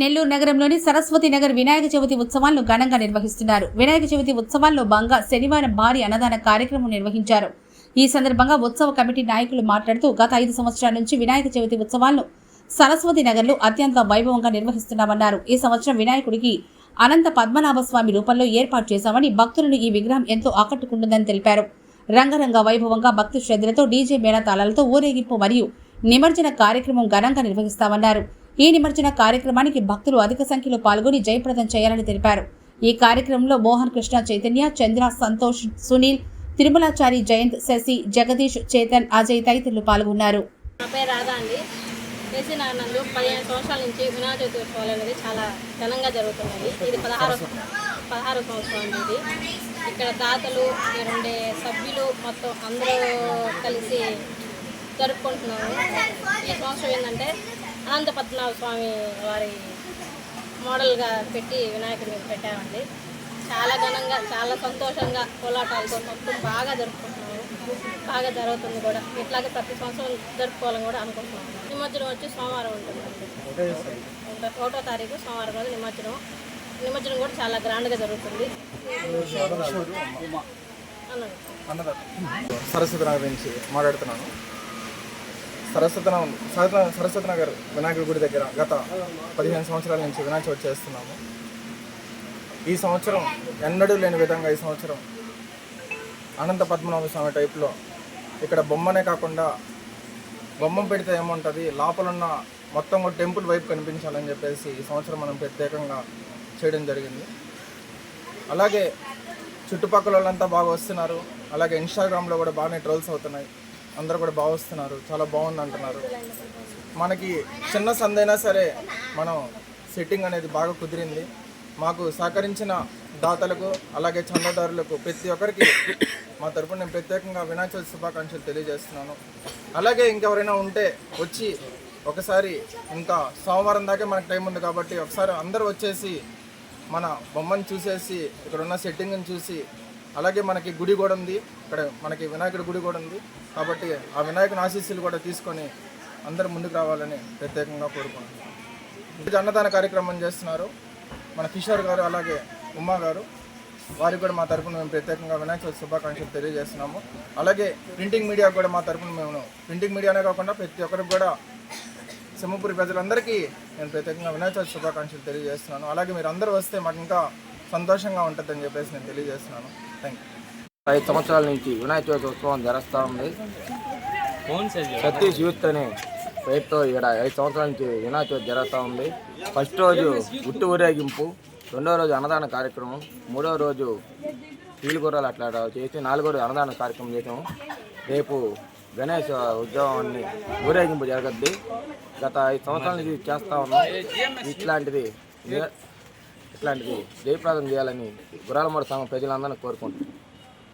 నెల్లూరు నగరంలోని సరస్వతి నగర్ వినాయక చవితి ఉత్సవాలను ఘనంగా నిర్వహిస్తున్నారు. వినాయక చవితి ఉత్సవాల్లో భాగంగా శనివారం భారీ అన్నదాన కార్యక్రమం నిర్వహించారు. ఈ సందర్భంగా ఉత్సవ కమిటీ నాయకులు మాట్లాడుతూ గత ఐదు సంవత్సరాల నుంచి వినాయక చవితి ఉత్సవాలను సరస్వతి నగర్లో అత్యంత వైభవంగా నిర్వహిస్తున్నామన్నారు. ఈ సంవత్సరం వినాయకుడికి అనంత పద్మనాభ స్వామి రూపంలో ఏర్పాటు చేశామని భక్తులను ఈ విగ్రహం ఎంతో ఆకట్టుకుంటుందని తెలిపారు. రంగరంగ వైభవంగా భక్తి శ్రద్ధలతో డీజే మేళతాళాలతో ఊరేగింపు మరియు నిమజ్జన కార్యక్రమం ఘనంగా నిర్వహిస్తామన్నారు. ఈ నిమజ్జన కార్యక్రమానికి భక్తులు అధిక సంఖ్యలో పాల్గొని జయప్రదం చేయాలని తెలిపారు. ఈ కార్యక్రమంలో మోహన్ కృష్ణ చైతన్య చంద్ర సంతోష్ సునీల్ తిరుమలాచారి జయంత్ శశి జగదీష్ చేతన్ అజయ్ తదితరులు పాల్గొన్నారు. నా పేరు రాధా అండి. చేసి నందు పదిహేను సంవత్సరాల నుంచి వినాయక చవితి ఉత్సవాలు అనేది చాలా ఘనంగా జరుగుతున్నది. ఇది పదహారు పదహారు సంవత్సరం అండి ఇది ఇక్కడ దాతలు ఇక్కడ ఉండే సభ్యులు మొత్తం అందరూ కలిసి జరుపుకుంటున్నాము. ఈ సంవత్సరం ఏంటంటే అనంత పద్మనాభ స్వామి వారి మోడల్గా పెట్టి వినాయకుడిని పెట్టామండి. చాలా ఘనంగా చాలా సంతోషంగా కోలాటాలతో మొత్తం బాగా జరుపుకుంటున్నాము బాగా జరుగుతుంది కూడా. ఇట్లాగే ప్రతి సంవత్సరం జరుపుకోవాలని కూడా అనుకుంటున్నాము. నిమజ్జనం వచ్చి సోమవారం ఉంటుందండి ఒకటో- తారీఖు సోమవారం రోజు నిమజ్జనం. నిమజ్జనం కూడా చాలా గ్రాండ్గా జరుగుతుంది. సరస్వతి నుంచి మాట్లాడుతున్నాను. సరస్వతి నగర్ సరస్వతి- నగర్ వినాయకుడి గుడి దగ్గర గత పదిహేను సంవత్సరాల నుంచి వినాయక చవితి చేస్తున్నాము. ఈ సంవత్సరం ఎన్నడూ లేని విధంగా ఈ సంవత్సరం అనంత పద్మనాభ స్వామి టైప్లో ఇక్కడ బొమ్మనే కాకుండా బొమ్మ పెడితే ఏముంటుంది? లోపలన్న మొత్తం కూడా టెంపుల్ వైపు కనిపించాలని చెప్పేసి ఈ సంవత్సరం మనం ప్రత్యేకంగా చేయడం జరిగింది. అలాగే చుట్టుపక్కల వాళ్ళంతా బాగా వస్తున్నారు. అలాగే ఇన్స్టాగ్రామ్లో కూడా బాగానే ట్రోల్స్ అవుతున్నాయి. అందరూ కూడా భావిస్తున్నారు. చాలా బాగుంది అంటున్నారు. మనకి చిన్న సందైనా సరే మనం సెట్టింగ్ అనేది బాగా కుదిరింది. మాకు సహకరించిన దాతలకు అలాగే చందాదారులకు ప్రతి ఒక్కరికి మా తరపున నేను ప్రత్యేకంగా వినాయక శుభాకాంక్షలు తెలియజేస్తున్నాను. అలాగే ఇంకెవరైనా ఉంటే వచ్చి ఒకసారి ఇంకా సోమవారం దాకా మనకు టైం ఉంది కాబట్టి ఒకసారి అందరూ వచ్చేసి మన బొమ్మను చూసేసి ఇక్కడ ఉన్న సెట్టింగ్ని చూసి అలాగే మనకి గుడి కూడా ఉంది. ఇక్కడ మనకి వినాయకుడి గుడి కూడా ఉంది. కాబట్టి ఆ వినాయకుని ఆశీస్సులు కూడా తీసుకొని అందరూ ముందుకు రావాలని ప్రత్యేకంగా కోరుకుంటున్నాను. ఈరోజు అన్నదాన కార్యక్రమం చేస్తున్నారు మన కిషోర్ గారు అలాగే ఉమ్మా గారు. వారికి కూడా మా తరపున మేము ప్రత్యేకంగా వినాయక చవితి శుభాకాంక్షలు తెలియజేస్తున్నాము. అలాగే ప్రింటింగ్ మీడియా కూడా మా తరపున మేము ప్రింటింగ్ మీడియానే కాకుండా ప్రతి ఒక్కరికి కూడా సింహపురి ప్రజలందరికీ నేను ప్రత్యేకంగా వినాయక చవితి శుభాకాంక్షలు తెలియజేస్తున్నాను. అలాగే మీరు అందరూ వస్తే మాకు ఇంకా సంతోషంగా ఉంటుందని చెప్పేసి నేను తెలియజేస్తున్నాను. థ్యాంక్ యూ ఐదు సంవత్సరాల నుంచి వినాయక చవితి ఉత్సవం జరుస్తూ ఉంది. సతీష్ యూత్ అనే పేరుతో ఇక్కడ ఐదు సంవత్సరాల నుంచి వినాయక చవితి జరుగుతూ ఉంది. ఫస్ట్ రోజు గుట్టు ఊరేగింపు రెండో రోజు అన్నదాన కార్యక్రమం మూడో రోజు పీలుగూరలు అట్లా చేసి నాలుగో రోజు అన్నదాన కార్యక్రమం చేసాము. రేపు గణేష్ ఉద్యోగాన్ని ఊరేగింపు జరగద్ది. గత ఐదు సంవత్సరాల నుంచి చేస్తూ ఉన్నాం. ఇట్లాంటిది ఇట్లాంటివి జయప్రదం చేయాలని గురాలమూడ సామ ప్రజలందరినీ కోరుకుంటున్నాను